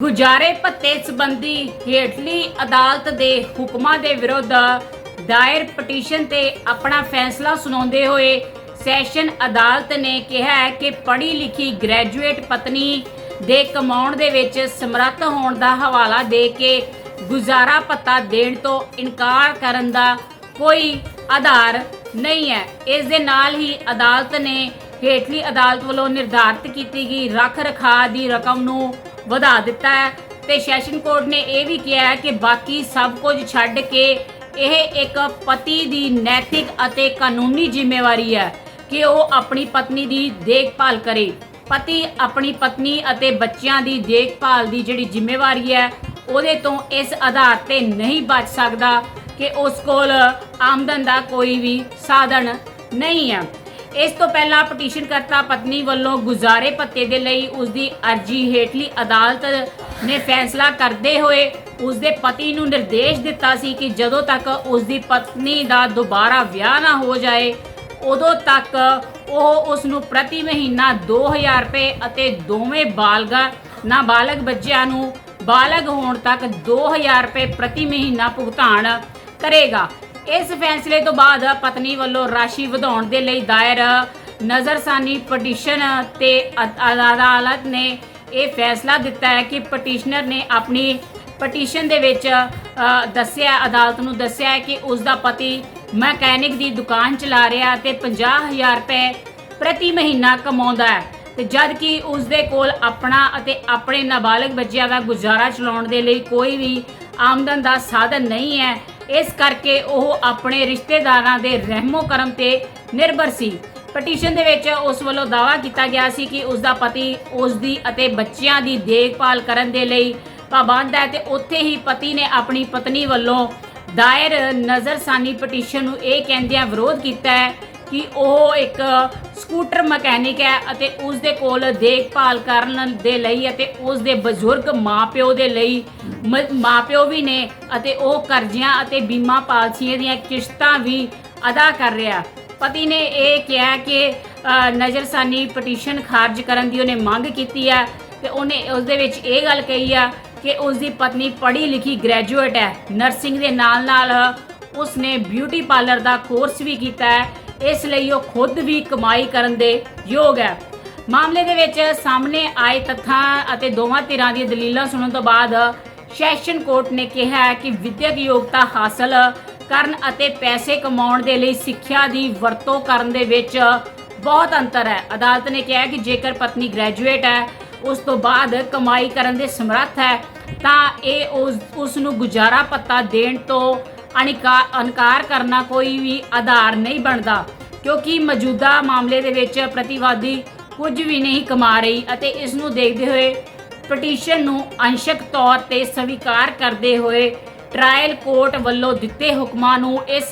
ਗੁਜਾਰੇ ਭੱਤੇ ਸੰਬੰਧੀ ਹੇਠਲੀ ਅਦਾਲਤ ਦੇ ਹੁਕਮਾਂ ਦੇ ਵਿਰੁੱਧ ਦਾਇਰ ਪਟੀਸ਼ਨ ਤੇ ਆਪਣਾ ਫੈਸਲਾ ਸੁਣਾਉਂਦੇ ਹੋਏ ਸੈਸ਼ਨ ਅਦਾਲਤ ਨੇ ਕਿਹਾ ਕਿ ਪੜ੍ਹੀ ਲਿਖੀ ਗ੍ਰੈਜੂਏਟ ਪਤਨੀ ਦੇ ਕਮਾਉਣ ਦੇ ਵਿੱਚ ਸਮਰੱਥ ਹੋਣ ਦਾ ਹਵਾਲਾ ਦੇ ਕੇ ਗੁਜ਼ਾਰਾ ਭੱਤਾ ਦੇਣ ਤੋਂ ਇਨਕਾਰ ਕਰਨ ਦਾ ਕੋਈ ਆਧਾਰ ਨਹੀਂ ਹੈ। ਇਸ ਦੇ ਨਾਲ ਹੀ ਅਦਾਲਤ ਨੇ ਹੇਠਲੀ ਅਦਾਲਤ ਵੱਲੋਂ ਨਿਰਧਾਰਤ ਕੀਤੀ ਗਈ ਰੱਖ ਰਖਾਅ ਦੀ ਰਕਮ ਨੂੰ ਵਧਾ ਦਿੱਤਾ ਹੈ। ਤੇ ਸੈਸ਼ਨ ਕੋਰਟ ਨੇ ਇਹ ਵੀ ਕਿਹਾ ਹੈ ਕਿ ਬਾਕੀ ਸਭ ਕੁਝ ਛੱਡ ਕੇ ਇਹ ਇੱਕ ਪਤੀ ਦੀ ਨੈਤਿਕ ਅਤੇ ਕਾਨੂੰਨੀ ਜ਼ਿੰਮੇਵਾਰੀ ਹੈ ਕਿ ਉਹ ਆਪਣੀ ਪਤਨੀ ਦੀ ਦੇਖਭਾਲ ਕਰੇ। ਪਤੀ ਆਪਣੀ ਪਤਨੀ ਅਤੇ ਬੱਚਿਆਂ ਦੀ ਦੇਖਭਾਲ ਦੀ ਜਿਹੜੀ ਜ਼ਿੰਮੇਵਾਰੀ ਹੈ, ਉਹਦੇ ਤੋਂ ਇਸ ਆਧਾਰ ਤੇ ਨਹੀਂ ਬਚ ਸਕਦਾ ਕਿ ਉਸ ਕੋਲ ਆਮਦਨ ਦਾ ਕੋਈ ਵੀ ਸਾਧਨ ਨਹੀਂ ਹੈ। ਇਸ ਤੋਂ ਪਹਿਲਾਂ ਪਟੀਸ਼ਨ ਕਰਤਾ ਪਤਨੀ ਵੱਲੋਂ ਗੁਜ਼ਾਰੇ ਭੱਤੇ ਦੇ ਲਈ ਉਸ ਦੀ ਅਰਜ਼ੀ ਹੇਠਲੀ ਅਦਾਲਤ ਨੇ ਫੈਸਲਾ ਕਰਦੇ ਹੋਏ ਉਸ ਦੇ ਪਤੀ ਨੂੰ ਨਿਰਦੇਸ਼ ਦਿੱਤਾ ਸੀ ਕਿ ਜਦੋਂ ਤੱਕ ਉਸ ਦੀ ਪਤਨੀ ਦਾ ਦੁਬਾਰਾ ਵਿਆਹ ਨਾ ਹੋ ਜਾਏ, ਉਦੋਂ ਤੱਕ ਉਹ ਉਸ ਨੂੰ ਪ੍ਰਤੀ ਮਹੀਨਾ 2000 ਰੁਪਏ ਅਤੇ ਦੋਵੇਂ ਬਾਲਗਾ ਨਾਬਾਲਗ ਬੱਚਿਆਂ ਨੂੰ ਬਾਲਗ ਹੋਣ ਤੱਕ 2000 ਰੁਪਏ ਪ੍ਰਤੀ ਮਹੀਨਾ ਭੁਗਤਾਨ ਕਰੇਗਾ। ਇਸ ਫੈਸਲੇ ਤੋਂ ਬਾਅਦ ਪਤਨੀ ਵੱਲੋਂ ਰਾਸ਼ੀ ਵਧਾਉਣ ਦੇ ਲਈ ਦਾਇਰ ਨਜ਼ਰਸਾਨੀ ਪਟੀਸ਼ਨ ਤੇ ਅਦਾਲਤ ਨੇ ਇਹ ਫੈਸਲਾ ਦਿੱਤਾ ਹੈ ਕਿ ਪਟੀਸ਼ਨਰ ਨੇ ਆਪਣੀ ਪਟੀਸ਼ਨ ਦੇ ਵਿੱਚ ਦੱਸਿਆ, ਅਦਾਲਤ ਨੂੰ ਦੱਸਿਆ ਹੈ ਕਿ ਉਸ ਦਾ ਪਤੀ ਮਕੈਨਿਕ ਦੀ ਦੁਕਾਨ ਚਲਾ ਰਿਹਾ ਤੇ 50000 ਰੁਪਏ ਪ੍ਰਤੀ ਮਹੀਨਾ ਕਮਾਉਂਦਾ ਹੈ ਤੇ ਜਦ ਕਿ ਉਸ ਦੇ ਕੋਲ ਆਪਣਾ ਅਤੇ ਆਪਣੇ ਨਾਬਾਲਗ ਬੱਚਿਆਂ ਦਾ ਗੁਜ਼ਾਰਾ ਚਲਾਉਣ ਦੇ ਲਈ ਕੋਈ ਵੀ ਆਮਦਨ ਦਾ ਸਾਧਨ ਨਹੀਂ ਹੈ ਇਸ ਕਰਕੇ ਉਹ ਆਪਣੇ ਰਿਸ਼ਤੇਦਾਰਾਂ ਦੇ ਰਹਿਮੋ ਕਰਮ ਤੇ ਨਿਰਭਰ ਸੀ। ਪਟੀਸ਼ਨ ਦੇ ਵਿੱਚ ਉਸ ਵੱਲੋਂ ਦਾਅਵਾ ਕੀਤਾ ਗਿਆ ਸੀ ਕਿ ਉਸ ਦਾ ਪਤੀ ਉਸ ਦੀ ਅਤੇ ਬੱਚਿਆਂ ਦੀ ਦੇਖਭਾਲ ਕਰਨ ਦੇ ਲਈ ਪਾਬੰਦ ਹੈ ਤੇ ਉੱਥੇ ਹੀ ਪਤੀ ਨੇ ਆਪਣੀ ਪਤਨੀ ਵੱਲੋਂ ਦਾਇਰ ਨਜ਼ਰਸਾਨੀ ਪਟੀਸ਼ਨ ਨੂੰ ਇਹ ਕਹਿੰਦਿਆਂ ਵਿਰੋਧ ਕੀਤਾ ਹੈ ਕਿ ਉਹ ਇੱਕ ਸਕੂਟਰ ਮਕੈਨਿਕ ਹੈ ਅਤੇ ਉਸ ਦੇ ਕੋਲ ਦੇਖਭਾਲ ਕਰਨ ਦੇ ਲਈ ਅਤੇ ਉਸ ਦੇ ਬਜ਼ੁਰਗ ਮਾਪਿਓ ਦੇ ਲਈ ਮ- ਮਾਪਿਓ ਵੀ ਨੇ ਅਤੇ ਉਹ ਕਰਜ਼ਿਆਂ ਅਤੇ ਬੀਮਾ ਪਾਲਸੀਆਂ ਦੀਆਂ ਕਿਸ਼ਤਾਂ ਵੀ ਅਦਾ ਕਰ ਰਿਹਾ। ਪਤੀ ਨੇ ਇਹ ਕਿਹਾ ਕਿ ਨਜ਼ਰਸਾਨੀ ਪਟੀਸ਼ਨ ਖਾਰਜ ਕਰਨ ਦੀ ਉਹਨੇ ਮੰਗ ਕੀਤੀ ਹੈ ਤੇ ਉਹਨੇ ਉਸ ਦੇ ਵਿੱਚ ਇਹ ਗੱਲ ਕਹੀ ਆ ਕਿ ਉਸ ਦੀ ਪਤਨੀ ਪੜ੍ਹੀ ਲਿਖੀ ਗ੍ਰੈਜੂਏਟ ਹੈ। ਨਰਸਿੰਗ ਦੇ ਨਾਲ ਨਾਲ ਉਸਨੇ ਬਿਊਟੀ ਪਾਰਲਰ ਦਾ ਕੋਰਸ ਵੀ ਕੀਤਾ ਹੈ ਇਸ ਲਈ ਉਹ ਖੁਦ ਵੀ ਕਮਾਈ ਕਰਨ ਦੇ ਯੋਗ ਹੈ। ਮਾਮਲੇ ਦੇ ਵਿੱਚ ਸਾਹਮਣੇ ਆਏ ਤੱਥਾਂ ਅਤੇ ਦੋਵਾਂ ਧਿਰਾਂ ਦੀਆਂ ਦਲੀਲਾਂ ਸੁਣਨ ਤੋਂ ਬਾਅਦ ਸੈਸ਼ਨ ਕੋਰਟ ਨੇ ਕਿਹਾ ਕਿ ਵਿਦਿਅਕ ਯੋਗਤਾ ਹਾਸਲ ਕਰਨ ਅਤੇ ਪੈਸੇ ਕਮਾਉਣ ਦੇ ਲਈ ਸਿੱਖਿਆ ਦੀ ਵਰਤੋਂ ਕਰਨ ਦੇ ਵਿੱਚ ਬਹੁਤ ਅੰਤਰ ਹੈ। ਅਦਾਲਤ ਨੇ ਕਿਹਾ ਕਿ ਜੇਕਰ ਪਤਨੀ ਗ੍ਰੈਜੂਏਟ ਹੈ, ਉਸ ਤੋਂ ਬਾਅਦ ਕਮਾਈ ਕਰਨ ਦੇ ਸਮਰੱਥ ਹੈ, ਤਾਂ ਇਹ ਉਸ ਨੂੰ ਗੁਜ਼ਾਰਾ ਪੱਤਾ ਦੇਣ ਤੋਂ ਅਨਕਾਰ ਕਰਨਾ ਕੋਈ ਵੀ ਆਧਾਰ ਨਹੀਂ ਬਣਦਾ, ਕਿਉਂਕਿ ਮੌਜੂਦਾ ਮਾਮਲੇ ਦੇ ਵਿੱਚ ਪ੍ਰਤੀਵਾਦੀ ਕੁਝ ਵੀ ਨਹੀਂ ਕਮਾ ਰਹੀ ਅਤੇ ਇਸ ਨੂੰ ਦੇਖਦੇ ਹੋਏ ਪਟੀਸ਼ਨ ਨੂੰ ਅੰਸ਼ਕ ਤੌਰ ਤੇ ਸਵੀਕਾਰ ਕਰਦੇ ਹੋਏ ਟ੍ਰਾਇਲ ਕੋਰਟ ਵੱਲੋਂ ਦਿੱਤੇ ਹੁਕਮਾਂ ਨੂੰ ਇਸ